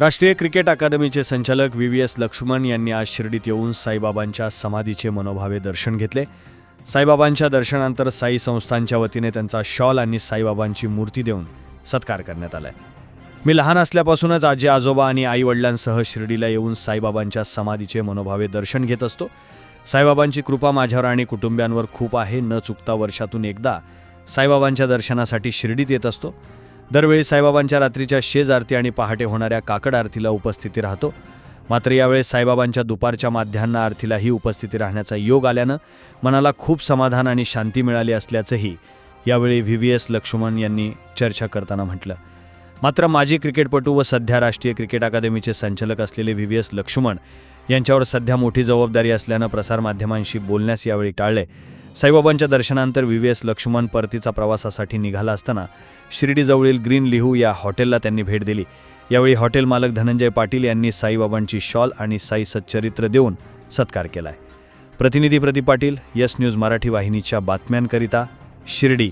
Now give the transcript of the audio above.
राष्ट्रीय क्रिकेट अकादमीचे संचालक व्ही व्ही एस लक्ष्मण यांनी आज शिर्डीत येऊन साईबाबांच्या समाधीचे मनोभावे दर्शन घेतले. साईबाबांच्या दर्शनानंतर साई संस्थांच्या वतीने त्यांचा शॉल आणि साईबाबांची मूर्ती देऊन सत्कार करण्यात आलाय. मी लहान असल्यापासूनच आजी आजोबा आणि आई वडिलांसह शिर्डीला येऊन साईबाबांच्या समाधीचे मनोभावे दर्शन घेत असतो. साईबाबांची कृपा माझ्यावर आणि कुटुंबियांवर खूप आहे. न चुकता वर्षातून एकदा साईबाबांच्या दर्शनासाठी शिर्डीत येत असतो. दरवेळी साईबाबांच्या रात्रीच्या शेज आरती आणि पहाटे होणाऱ्या काकड आरतीला उपस्थिती राहतो. मात्र यावेळेस साईबाबांच्या दुपारच्या माध्यान्ह आरतीलाही उपस्थिती राहण्याचा योग आल्यानं मनाला खूप समाधान आणि शांती मिळाली असल्याचंही यावेळी व्ही व्ही एस लक्ष्मण यांनी चर्चा करताना म्हटलं. मात्र माजी क्रिकेटपटू व सध्या राष्ट्रीय क्रिकेट अकादमीचे संचालक असलेले व्ही व्ही एस लक्ष्मण यांच्यावर सध्या मोठी जबाबदारी असल्यानं प्रसारमाध्यमांशी बोलण्यास यावेळी टाळले. साईबाबांच्या दर्शनानंतर व्ही व्ही एस लक्ष्मण परतीचा प्रवासासाठी निघाला असताना शिर्डीजवळील ग्रीन लिहू या हॉटेलला त्यांनी भेट दिली. यावेळी हॉटेल मालक धनंजय पाटील यांनी साईबाबांची शॉल आणि साई सच्चरित्र देऊन सत्कार केलाय. प्रतिनिधी प्रदीप पाटील यस न्यूज मराठी वाहिनीच्या बातम्यांकरिता शिर्डी.